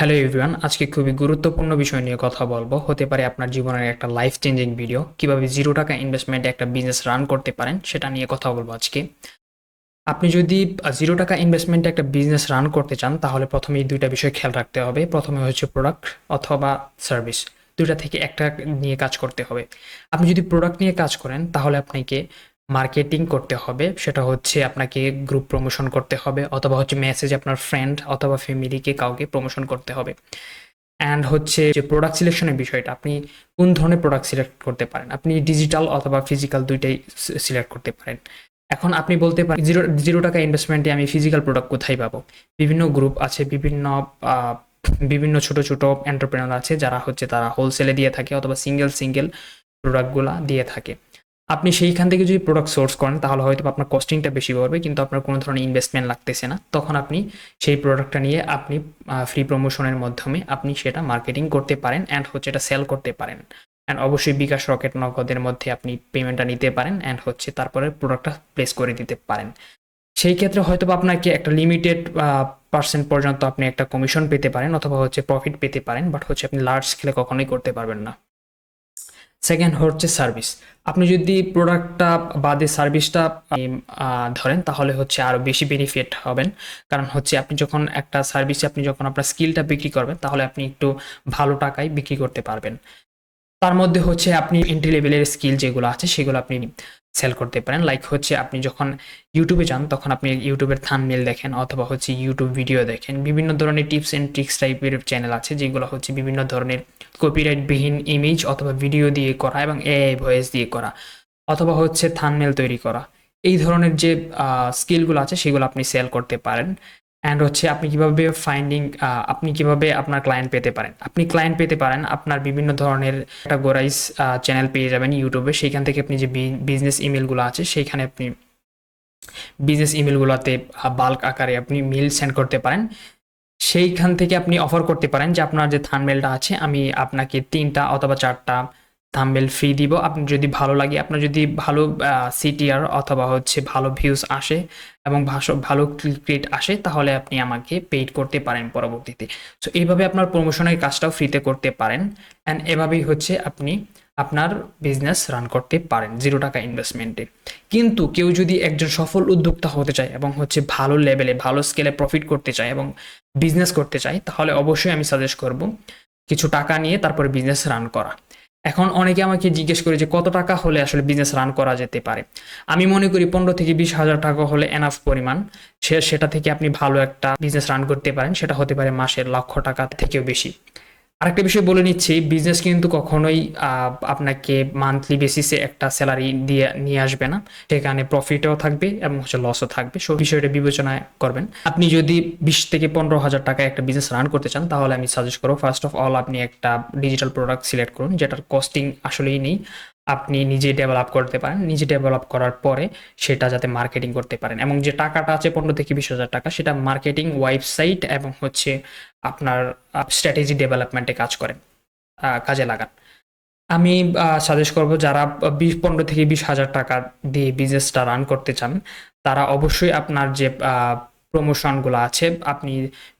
Hello everyone আজকে খুবই গুরুত্বপূর্ণ বিষয় নিয়ে কথা বলব। হতে পারে আপনার জীবনের একটা লাইফ চেঞ্জিং ভিডিও কীভাবে জিরো টাকা ইনভেস্টমেন্টে একটা বিজনেস রান করতে পারেন, সেটা নিয়ে কথা বলব আজকে। আপনি যদি জিরো টাকা ইনভেস্টমেন্টে একটা বিজনেস রান করতে চান, তাহলে প্রথমে এই দুইটা বিষয় খেয়াল রাখতে হবে। প্রথমে হচ্ছে প্রোডাক্ট অথবা সার্ভিস দুইটা থেকে একটা নিয়ে কাজ করতে হবে। আপনি যদি প্রোডাক্ট নিয়ে কাজ করেন, তাহলে আপনাকে মার্কেটিং করতে হবে। সেটা হচ্ছে আপনাকে গ্রুপ প্রমোশন করতে হবে অথবা হচ্ছে মেসেজ আপনার ফ্রেন্ড অথবা ফ্যামিলিকে কাউকে প্রমোশন করতে হবে। অ্যান্ড হচ্ছে যে প্রোডাক্ট সিলেকশনের বিষয়টা, আপনি কোন ধরনের প্রোডাক্ট সিলেক্ট করতে পারেন? আপনি ডিজিটাল অথবা ফিজিক্যাল দুইটাই সিলেক্ট করতে পারেন। এখন আপনি বলতে পারেন জিরো জিরো টাকা ইনভেস্টমেন্টে আমি ফিজিক্যাল প্রোডাক্ট কোথায় পাবো? বিভিন্ন গ্রুপ আছে, বিভিন্ন বিভিন্ন ছোট ছোট এন্টারপ্রেনার আছে যারা হচ্ছে তারা হোলসেলে দিয়ে থাকে অথবা সিঙ্গেল সিঙ্গেল প্রোডাক্টগুলা দিয়ে থাকে। আপনি সেইখান থেকে যদি প্রোডাক্ট সোর্স করেন, তাহলে হয়তো আপনার কস্টিংটা বেশি পড়বে কিন্তু আপনার কোনো ধরনের ইনভেস্টমেন্ট লাগতেছে না। তখন আপনি সেই প্রোডাক্টটা নিয়ে আপনি ফ্রি প্রমোশনের মাধ্যমে আপনি সেটা মার্কেটিং করতে পারেন অ্যান্ড হচ্ছে এটা সেল করতে পারেন। অ্যান্ড অবশ্যই বিকাশ রকেট নগদের মধ্যে আপনি পেমেন্টটা নিতে পারেন অ্যান্ড হচ্ছে তারপরে প্রোডাক্টটা প্লেস করে দিতে পারেন। সেই ক্ষেত্রে হয়তো আপনাকে একটা লিমিটেড পার্সেন্ট পর্যন্ত আপনি একটা কমিশন পেতে পারেন অথবা হচ্ছে প্রফিট পেতে পারেন বাট হচ্ছে আপনি লার্জ স্কেলে কখনোই করতে পারবেন না। সেকেন্ড হচ্ছে সার্ভিস আপনি যদি প্রোডাক্টটা বাদে সার্ভিসটা ধরেন, তাহলে হচ্ছে আরও বেশি বেনিফিট হবেন। কারণ হচ্ছে আপনি যখন একটা সার্ভিসে আপনি যখন আপনার স্কিলটা বিক্রি করবেন, তাহলে আপনি একটু ভালো টাকায় বিক্রি করতে পারবেন। তার মধ্যে হচ্ছে আপনি এন্ট্রি লেভেলের স্কিল যেগুলো আছে, সেগুলো আপনি সেল করতে পারেন। লাইক হচ্ছে আপনি যখন ইউটিউবে যান, তখন আপনি ইউটিউবের থানমেল দেখেন অথবা হচ্ছে ইউটিউব ভিডিও দেখেন। বিভিন্ন ধরনের টিপস অ্যান্ড ট্রিক্স টাইপের চ্যানেল আছে, যেগুলো হচ্ছে বিভিন্ন ধরনের কপিরাইটবিহীন ইমেজ অথবা ভিডিও দিয়ে করা এবং এআই ভয়েস দিয়ে করা অথবা হচ্ছে থানমেল তৈরি করা। এই ধরনের যে স্কিলগুলো আছে, সেগুলো আপনি সেল করতে পারেন। অ্যান্ড হচ্ছে আপনি কীভাবে ফাইন্ডিং আপনি কীভাবে আপনার ক্লায়েন্ট পেতে পারেন? আপনি ক্লায়েন্ট পেতে পারেন, আপনার বিভিন্ন ধরনের একটা গোরাইজ চ্যানেল পেয়ে যাবেন ইউটিউবে সেইখান থেকে আপনি যে বিজনেস ইমেলগুলো আছে, সেইখানে আপনি বিজনেস ইমেলগুলোতে বাল্ক আকারে আপনি মেল সেন্ড করতে পারেন। সেইখান থেকে আপনি অফার করতে পারেন যে আপনার যে থানমেলটা আছে, আমি আপনাকে তিনটা অথবা চারটা থাম্বেল ফ্রি দিব। আপনি যদি ভালো লাগে, আপনার যদি ভালো সিটিআর অথবা হচ্ছে ভালো ভিউজ আসে এবং ভালো ক্লিক আসে, তাহলে আপনি আমাকে পেইড করতে পারেন পরবর্তীতে। সো এইভাবে আপনার প্রমোশনের কাজটাও ফ্রিতে করতে পারেন। অ্যান্ড এভাবেই হচ্ছে আপনি আপনার বিজনেস রান করতে পারেন জিরো টাকা ইনভেস্টমেন্টে কিন্তু কেউ যদি একজন সফল উদ্যোক্তা হতে চায় এবং হচ্ছে ভালো লেভেলে ভালো স্কেলে প্রফিট করতে চায় এবং বিজনেস করতে চায়, তাহলে অবশ্যই আমি সাজেস্ট করব কিছু টাকা নিয়ে তারপরে বিজনেস রান করা। এখন অনেকে আমাকে জিজ্ঞেস করে যে কত টাকা হলে আসলে বিজনেস রান করা যেতে পারে? আমি মনে করি পনেরো থেকে বিশ হাজার টাকা হলে এনাফ পরিমাণ। সে, সেটা থেকে আপনি ভালো একটা বিজনেস রান করতে পারেন। সেটা হতে পারে মাসের লক্ষ টাকা থেকেও বেশি। আরেকটা বিষয় বলে নিচ্ছি বিজনেস কিন্তু কখনোই আপনাকে মান্থলি বেসিসে একটা স্যালারি দিয়ে নিয়ে আসবে না। সেখানে প্রফিটও থাকবে এবং হচ্ছে লসও থাকবে। সব বিষয়টা বিবেচনা করবেন। আপনি যদি বিশ থেকে পনেরো হাজার টাকা একটা বিজনেস রান করতে চান, তাহলে আমি সাজেস্ট করব ফার্স্ট অফ অল আপনি একটা ডিজিটাল প্রোডাক্ট সিলেক্ট করুন, যেটার কস্টিং আসলেই নেই। আপনি নিজে ডেভেলপ করতে পারেন। নিজে ডেভেলপ করার পরে সেটা যাতে মার্কেটিং করতে পারেন। এবং যে টাকাটা আছে পনেরো থেকে বিশ হাজার টাকা, সেটা মার্কেটিং ওয়েবসাইট এবং হচ্ছে আপনার স্ট্র্যাটেজি ডেভেলপমেন্টে কাজ করেন কাজে লাগান। আমি সাজেস্ট করব যারা বিশ, পনেরো থেকে বিশ হাজার টাকা দিয়ে বিজনেসটা রান করতে চান, তারা অবশ্যই আপনার যে প্রমোশনগুলো আছে, আপনি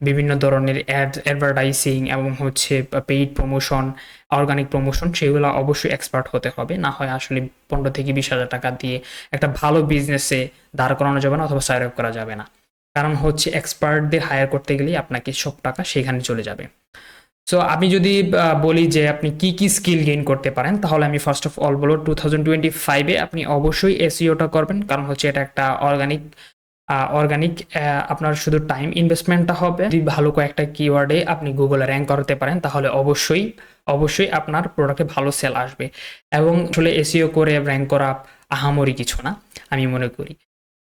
বিভিন্ন ধরনের অ্যাড অ্যাডভার্টাইজিং এবং হচ্ছে পেইড প্রমোশন অর্গানিক প্রমোশন সেগুলো অবশ্যই এক্সপার্ট হতে হবে। না হয় আসলে পনেরো থেকে বিশ হাজার টাকা দিয়ে একটা ভালো বিজনেসে দাঁড় করানো যাবে না অথবা সাইড করা যাবে না। কারণ হচ্ছে এক্সপার্টদের হায়ার করতে গেলেই আপনাকে সব টাকা সেখানে চলে যাবে। সো আমি যদি বলি যে আপনি কি কি স্কিল গেইন করতে পারেন, তাহলে আমি ফার্স্ট অফ অল বলব টু থাউজেন্ড টোয়েন্টি ফাইভে আপনি অবশ্যই এসিওটা করবেন। কারণ হচ্ছে এটা একটা অর্গানিক অর্গানিক আপনার শুধু টাইম ইনভেস্টমেন্টটা হবে। যদি ভালো কয়েকটা কিওয়ার্ডে আপনি গুগলে র্যাঙ্ক করতে পারেন, তাহলে অবশ্যই অবশ্যই আপনার প্রোডাক্টে ভালো সেল আসবে। এবং আসলে এসিও করে র্যাঙ্ক করা আহামরি কিছু না, আমি মনে করি।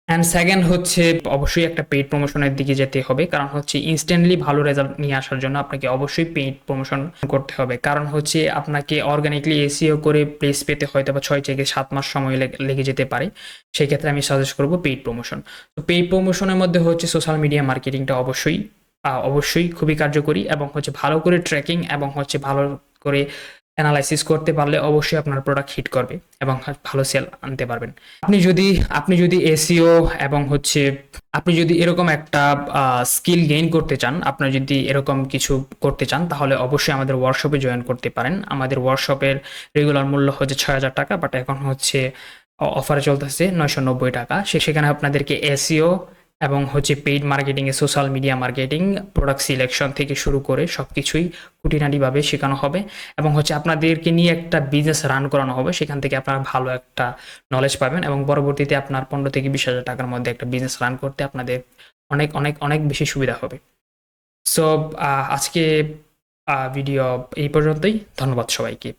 অ্যান্ড সেকেন্ড হচ্ছে অবশ্যই একটা পেইড প্রমোশনের দিকে যেতে হবে। কারণ হচ্ছে ইনস্ট্যান্টলি ভালো রেজাল্ট নিয়ে আসার জন্য আপনাকে অবশ্যই পেইড প্রমোশন করতে হবে। কারণ হচ্ছে আপনাকে অর্গানিকলি এসিও করে প্লেস পেতে হয়তো বা ছয় থেকে সাত মাস সময় লেগে- যেতে পারে। সেই ক্ষেত্রে আমি সাজেস্ট করব পেইড প্রমোশন তো পেইড প্রমোশনের মধ্যে হচ্ছে সোশ্যাল মিডিয়া মার্কেটিংটা অবশ্যই অবশ্যই খুবই কার্যকরী এবং হচ্ছে ভালো করে ট্র্যাকিং এবং হচ্ছে ভালো করে অ্যানালাইসিস করতে পারলে অবশ্যই আপনার প্রোডাক্ট হিট করবে এবং ভালো সেল আনতে পারবেন। আপনি যদি আপনি যদি এসিও এবং হচ্ছে, আপনি যদি এরকম একটা স্কিল গেইন করতে চান, আপনার যদি এরকম কিছু করতে চান, তাহলে অবশ্যই আমাদের ওয়ার্কশপে জয়েন করতে পারেন। আমাদের ওয়ার্কশপের রেগুলার মূল্য হচ্ছে ছয় হাজার টাকা বাট এখন হচ্ছে অফারে চলতেছে নয়শো নব্বই টাকা। সেখানে আপনাদেরকে এসিও এবং হচ্ছে paid মার্কেটিংয়ে social media marketing product selection থেকে শুরু করে সব কিছুই খুঁটিনাটিভাবে শেখানো হবে এবং হচ্ছে আপনাদেরকে নিয়ে একটা বিজনেস রান করানো হবে, সেখান থেকে আপনারা ভালো একটা নলেজ পাবেন এবং পরবর্তীতে আপনার পনেরো থেকে বিশ হাজার টাকার মধ্যে একটা বিজনেস রান করতে আপনাদের অনেক অনেক অনেক বেশি সুবিধা হবে। সো আজকে ভিডিও এই পর্যন্তই। ধন্যবাদ সবাইকে।